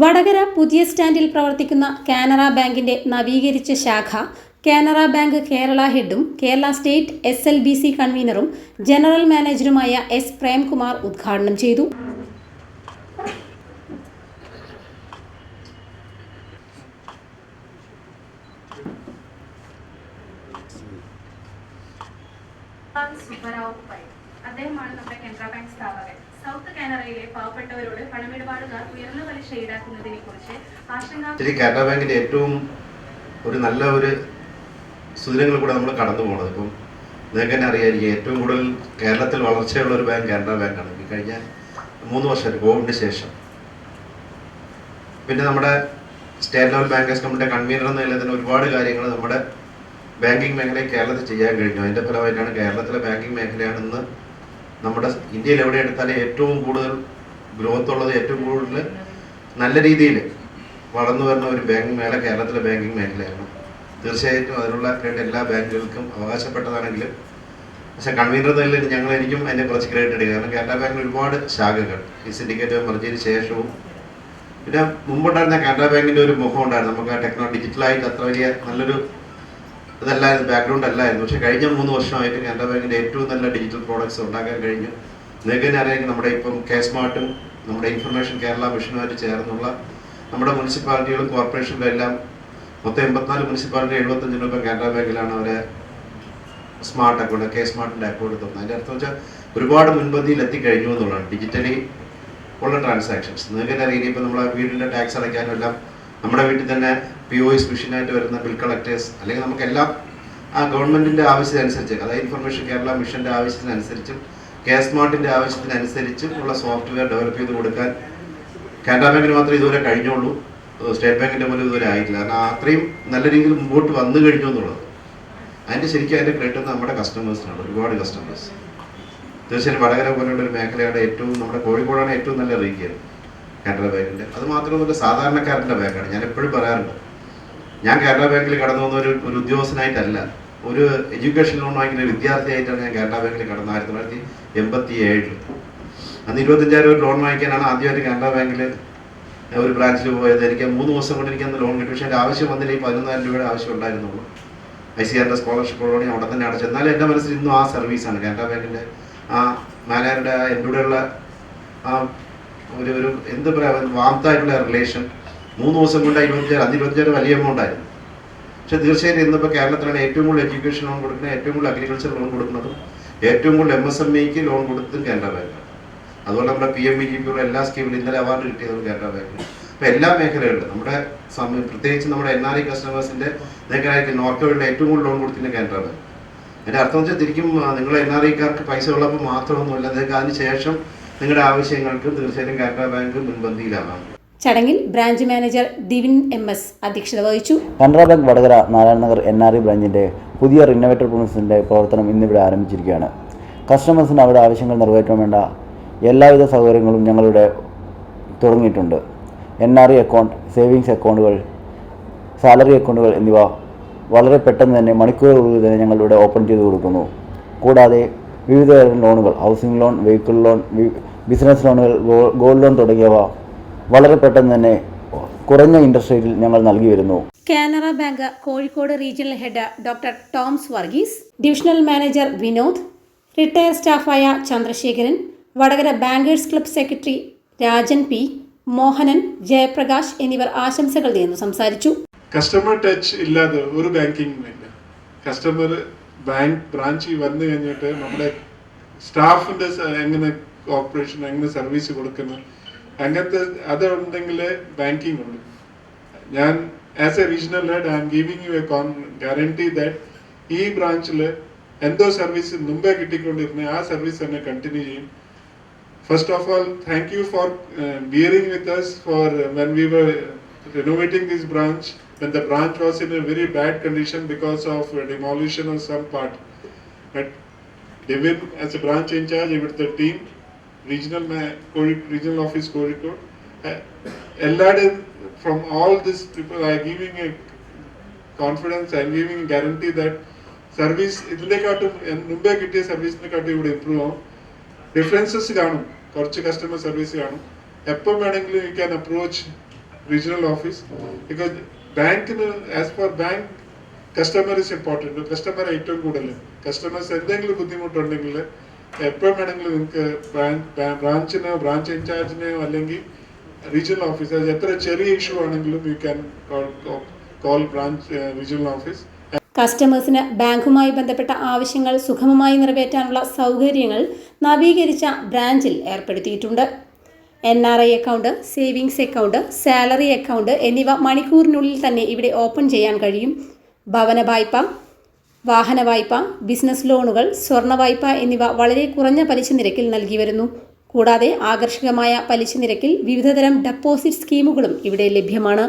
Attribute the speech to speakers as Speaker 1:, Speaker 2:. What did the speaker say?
Speaker 1: വടകര പുതിയ സ്റ്റാൻഡിൽ പ്രവർത്തിക്കുന്ന കാനറ ബാങ്കിന്റെ നവീകരിച്ച ശാഖ Canara bank Kerala ഹെഡും Kerala state S L B C കൺവീനറും general മാനേജറുമായ എസ് പ്രേംകുമാർ ഉദ്ഘാടനം ചെയ്തു.
Speaker 2: അദ്ദേഹമാണ് നമ്മുടെ കാനറ ബാങ്ക് സ്ഥാപകൻ. സൗത്ത് ഉയർന്ന
Speaker 3: കാനറ ബാങ്കിന്റെ ഏറ്റവും ഒരു നല്ല ഒരു സുദിനങ്ങൾ കൂടെ നമ്മൾ കടന്നു പോകണത് ഇപ്പം നിങ്ങൾക്ക് തന്നെ അറിയാമായിരിക്കും ഏറ്റവും കൂടുതൽ കേരളത്തിൽ വളർച്ചയുള്ള ഒരു ബാങ്ക് കാനറ ബാങ്കാണ്. ഈ കഴിഞ്ഞ മൂന്ന് വർഷം കോവിഡിന് ശേഷം. പിന്നെ നമ്മുടെ സ്റ്റേറ്റ് ലെവൽ ബാങ്കേഴ്സ് കമ്മിറ്റിയുടെ കൺവീനർ എന്ന നിലയിൽ തന്നെ ഒരുപാട് കാര്യങ്ങൾ നമ്മുടെ ബാങ്കിങ് മേഖലയിൽ കേരളത്തിൽ ചെയ്യാൻ കഴിഞ്ഞു. അതിന്റെ ഫലമായിട്ടാണ് കേരളത്തിലെ ബാങ്കിങ് മേഖലയാണ് ഇന്ന് നമ്മുടെ ഇന്ത്യയിൽ എവിടെ എടുത്താലും ഏറ്റവും കൂടുതൽ ഗ്രോത്ത് ഉള്ളത് ഏറ്റവും കൂടുതൽ നല്ല രീതിയിൽ വളർന്നു വരുന്ന ഒരു ബാങ്കിങ് മേഖല കേരളത്തിലെ ബാങ്കിങ് മേഖലയാണ്. തീർച്ചയായിട്ടും അതിനുള്ള ക്രെഡിറ്റ് എല്ലാ ബാങ്കുകൾക്കും അവകാശപ്പെട്ടതാണെങ്കിലും പക്ഷേ കൺവീനർ നിലയിൽ ഞങ്ങൾ എനിക്കും അതിന്റെ കുറച്ച് ക്രെഡിറ്റ് എടുക്കുക. കാരണം കേരള ബാങ്കിന് ഒരുപാട് ശാഖകൾ ഈ സിൻഡിക്കേറ്റ് മെർജിന് ശേഷവും പിന്നെ മുമ്പുണ്ടായിരുന്ന കാനറ ബാങ്കിന്റെ ഒരു മുഖം ഉണ്ടായിരുന്നു. നമുക്ക് ആ ടെക്നോ ഡിജിറ്റലായിട്ട് അത്ര വലിയ നല്ലൊരു ഇതല്ലായിരുന്നു ബാക്ക്ഗ്രൗണ്ട് അല്ലായിരുന്നു. പക്ഷെ കഴിഞ്ഞ മൂന്ന് വർഷമായിട്ട് കാനറ ബാങ്കിന്റെ ഏറ്റവും നല്ല ഡിജിറ്റൽ പ്രോഡക്ട്സ് ഉണ്ടാക്കാൻ കഴിഞ്ഞു. നിങ്ങൾക്ക് തന്നെ നമ്മുടെ ഇപ്പം കെ സ്മാർട്ടും നമ്മുടെ ഇൻഫർമേഷൻ കേരള മിഷനുമായിട്ട് ചേർന്നുള്ള നമ്മുടെ മുനിസിപ്പാലിറ്റികളും കോർപ്പറേഷനിലും എല്ലാം മൊത്തം എൺപത്തിനാല് മുനിസിപ്പാലിറ്റി എഴുപത്തഞ്ചിനും ഇപ്പം കാനറ ബാങ്കിലാണ് അവരെ സ്മാർട്ട് അക്കൗണ്ട് കെ സ്മാർട്ടിന്റെ അക്കൗണ്ട് തുറന്നത് അതിന്റെ അർത്ഥം വെച്ചാൽ ഒരുപാട് മുൻപന്തിയിൽ എത്തിക്കഴിഞ്ഞു എന്നുള്ളതാണ്. ഡിജിറ്റലി ഉള്ള ട്രാൻസാക്ഷൻസ് നിങ്ങൾക്ക് തന്നെ അറിയാം ഇപ്പം നമ്മളെ വീടിന്റെ ടാക്സ് അടയ്ക്കാനും എല്ലാം നമ്മുടെ വീട്ടിൽ തന്നെ പി ഒ എസ് മിഷനായിട്ട് വരുന്ന ബിൽ കളക്ടേഴ്സ് അല്ലെങ്കിൽ നമുക്കെല്ലാം ആ ഗവൺമെന്റിന്റെ ആവശ്യത്തിനനുസരിച്ച് അതായത് ഇൻഫർമേഷൻ കേരള മിഷന്റെ ആവശ്യത്തിനനുസരിച്ചും കെ സ്മാർട്ടിന്റെ ആവശ്യത്തിനനുസരിച്ചും ഉള്ള സോഫ്റ്റ്വെയർ ഡെവലപ്പ് ചെയ്ത് കൊടുക്കാൻ കാനറ ബാങ്കിന് മാത്രമേ ഇതുവരെ കഴിഞ്ഞുള്ളൂ. സ്റ്റേറ്റ് ബാങ്കിന്റെ പോലും ഇതുവരെ ആയിട്ടില്ല. കാരണം അത്രയും നല്ല രീതിയിൽ മുമ്പോട്ട് വന്നു കഴിഞ്ഞു എന്നുള്ളത്. അതിന്റെ ശരിക്കും അതിന്റെ ക്രെഡിറ്റ് നമ്മുടെ കസ്റ്റമേഴ്സിനാണ് ഒരുപാട് കസ്റ്റമേഴ്സ് തീർച്ചയായും വടകര പോലുള്ള ഒരു മേഖലയാണ് ഏറ്റവും നമ്മുടെ കോഴിക്കോടാണ് ഏറ്റവും നല്ല റീജിയൻ കാനറ ബാങ്കിന്റെ അത് മാത്രമല്ല സാധാരണക്കാരന്റെ ബാങ്കാണ് ഞാൻ എപ്പോഴും പറയാറുണ്ട് ഞാൻ കേരള ബാങ്കിൽ കടന്നു വന്ന ഒരു ഒരു ഉദ്യോഗസ്ഥനായിട്ടല്ല. ഒരു എഡ്യൂക്കേഷൻ ലോൺ വാങ്ങിക്കുന്ന ഒരു വിദ്യാർത്ഥിയായിട്ടാണ് ഞാൻ കേരള ബാങ്കിൽ കടന്നത് ആയിരത്തി തൊള്ളായിരത്തി എൺപത്തി ഏഴിൽ അന്ന് ഇരുപത്തഞ്ചായിരം രൂപ ലോൺ വാങ്ങിക്കാനാണ് ആദ്യമായിട്ട് കാനറ ബാങ്കിൽ ഒരു ബ്രാഞ്ചിൽ പോയത്. എനിക്ക് മൂന്ന് ദിവസം കൊണ്ട് എനിക്ക് അന്ന് ലോൺ കിട്ടി. പക്ഷേ എന്റെ ആവശ്യം വന്നില്ല. ഈ പതിനൊന്നായിരം രൂപയുടെ ആവശ്യം ഉണ്ടായിരുന്നുള്ളൂ. ഐ സി ആറിന്റെ സ്കോളർഷിപ്പ് ഉള്ളതോടെ ഞാൻ അവിടെ തന്നെ അടച്ചു. എന്നാലും എന്റെ മനസ്സിൽ ഇന്നും ആ സർവീസാണ്. കാനറ ബാങ്കിന്റെ ആ മാനേജറുടെ എന്റെ കൂടെയുള്ള ആ ഒരു ഒരു എന്ത് പറയാ വാമത്തായിട്ടുള്ള റിലേഷൻ മൂന്ന് ദിവസം കൊണ്ട് ഇരുപത്തിയാറ് അഞ്ച് ഇരുപത്തിയാറ് വലിയ എമൗണ്ട് ആയിരുന്നു. പക്ഷെ തീർച്ചയായിട്ടും ഇന്നിപ്പോൾ കേരളത്തിലാണ് ഏറ്റവും കൂടുതൽ എഡ്യൂക്കേഷൻ ലോൺ കൊടുക്കുന്നത് ഏറ്റവും കൂടുതൽ അഗ്രികൾച്ചർ ലോൺ കൊടുക്കുന്നതും ഏറ്റവും കൂടുതൽ എം എസ് എം ഇക്ക് ലോൺ കൊടുത്തതും കാനറ ബാങ്കാണ് അതുപോലെ നമ്മുടെ പി എം ബി ജി പിയുടെ എല്ലാ സ്കീമിലും ഇന്നലെ അവാർഡ് കിട്ടിയതും കാനറ ബാങ്കിന് അപ്പോൾ എല്ലാ മേഖലകളിലും നമ്മുടെ സമയം പ്രത്യേകിച്ച് നമ്മുടെ എൻ ആർ ഐ കസ്റ്റമേഴ്സിന്റെ മേഖലയ്ക്ക് നോർക്കോയുടെ ഏറ്റവും കൂടുതൽ ലോൺ കൊടുത്തിരുന്ന കാനറ ബാങ്ക് അതിന്റെ അർത്ഥം വെച്ചാൽ തിരിക്കും നിങ്ങൾ എൻ ആർ ഐക്കാർക്ക് പൈസ ഉള്ളപ്പോൾ മാത്രമൊന്നുമല്ല അതിന് ശേഷം നിങ്ങളുടെ ആവശ്യങ്ങൾക്ക് തീർച്ചയായിട്ടും കാനറ ബാങ്ക് മുൻപന്തിയിലാവാം
Speaker 1: ചടങ്ങിൽ branch manager Divin M S അധ്യക്ഷത വഹിച്ചു.
Speaker 4: Canara bank Vadakara Narayana Nagar N R E ബ്രാഞ്ചിന്റെ പുതിയ റിനോവേറ്റർ പ്രൊമോഷന്റെ പ്രവർത്തനം ഇന്നിവിടെ ആരംഭിച്ചിരിക്കുകയാണ്. കസ്റ്റമേഴ്സിന് അവരുടെ ആവശ്യങ്ങൾ നിറവേറ്റാൻ വേണ്ട എല്ലാവിധ സൗകര്യങ്ങളും ഞങ്ങളിവിടെ തുടങ്ങിയിട്ടുണ്ട്. N R E account savings അക്കൗണ്ടുകൾ സാലറി അക്കൗണ്ടുകൾ എന്നിവ വളരെ പെട്ടെന്ന് തന്നെ മണിക്കൂറുകളിൽ തന്നെ ഞങ്ങളിവിടെ ഓപ്പൺ ചെയ്ത് കൊടുക്കുന്നു. കൂടാതെ വിവിധ ലോണുകൾ housing loan vehicle loan business ലോണുകൾ ഗോൾഡ് ലോൺ തുടങ്ങിയവ വളരെ പെട്ടെന്ന് തന്നെ കുറഞ്ഞ ഇൻട്രസ്റ്റ് റേറ്റിൽ ഞങ്ങൾ നൽകി വരുന്നു.
Speaker 1: Canara bank Kozhikode regional head doctor Toms Varghese divisional manager Vinod retire സ്റ്റാഫായ Chandrasekharan Vadakara bankers club secretary Rajan P Mohanan Jayaprakash എന്നിവർ ആശംസകൾ നേർന്നു സംസാരിച്ചു.
Speaker 5: കസ്റ്റമർ ടച്ച് ഇല്ലാതെ ഒരു ബാങ്കിങ്ങും ഇല്ല. കസ്റ്റമർ ബാങ്ക് ബ്രാഞ്ചിൽ വന്നു കഴിഞ്ഞിട്ട് നമ്മുടെ സ്റ്റാഫിന്റെ എങ്ങനെ ഓപ്പറേഷൻ എങ്ങനെ സർവീസ് കൊടുക്കുന്നു? അങ്ങനത്തെ അതുണ്ടെങ്കിൽ ബാങ്കിങ് ഉള്ളു ഞാൻ as a regional head I am giving you a guarantee that ഈ ബ്രാഞ്ചിൽ എന്തോ സർവീസ് മുമ്പേ കിട്ടിക്കൊണ്ടിരുന്ന ആ സർവീസ് തന്നെ കണ്ടിന്യൂ ചെയ്യും First of all, thank you for uh, bearing with us for uh, when we were renovating this branch, when the branch was in a very bad condition because of uh, demolition of some part. But Devin, as a branch in charge, with the team, regional regional office Kozhikode, uh, എല്ലാവരും from all these people are giving a confidence and giving a guarantee that service ഇതിനെക്കാട്ടും എൻ- മുമ്പേ കിട്ടിയ സർവീസിനെക്കാട്ടും ഇവിടെ improve ആവും. Differences കാണും. കുറച്ച് customer service കാണും. എപ്പം വേണമെങ്കിലും you can approach regional office because ബാങ്കിന് as per bank customer is important customer ഏറ്റവും കൂടുതൽ കസ്റ്റമേഴ്സ് എന്തെങ്കിലും ബുദ്ധിമുട്ടുണ്ടെങ്കിൽ എപ്പോൾ വേണമെങ്കിലും നിങ്ങൾക്ക് ബ്രാഞ്ച് ബ്രാഞ്ചിനോ ബ്രാഞ്ച് ഇൻചാർജിനെയോ അല്ലെങ്കിൽ റീജിയണൽ ഓഫീസ് എത്ര ചെറിയ ഇഷ്യൂ ആണെങ്കിലും you can call branch regional office
Speaker 1: കസ്റ്റമേഴ്സിന് ബാങ്കുമായി ബന്ധപ്പെട്ട ആവശ്യങ്ങൾ സുഗമമായി നിറവേറ്റാനുള്ള സൗകര്യങ്ങൾ നവീകരിച്ച ബ്രാഞ്ചിൽ ഏർപ്പെടുത്തിയിട്ടുണ്ട്. N R I account savings account salary account എന്നിവ മണിക്കൂറിനുള്ളിൽ തന്നെ ഇവിടെ ഓപ്പൺ ചെയ്യാൻ കഴിയും. ഭവന വായ്പ വാഹന വായ്പ ബിസിനസ് ലോണുകൾ സ്വർണ വായ്പ എന്നിവ വളരെ കുറഞ്ഞ പലിശ നിരക്കിൽ നൽകി വരുന്നു. കൂടാതെ ആകർഷകമായ പലിശ നിരക്കിൽ വിവിധതരം ഡെപ്പോസിറ്റ് സ്കീമുകളും ഇവിടെ ലഭ്യമാണ്.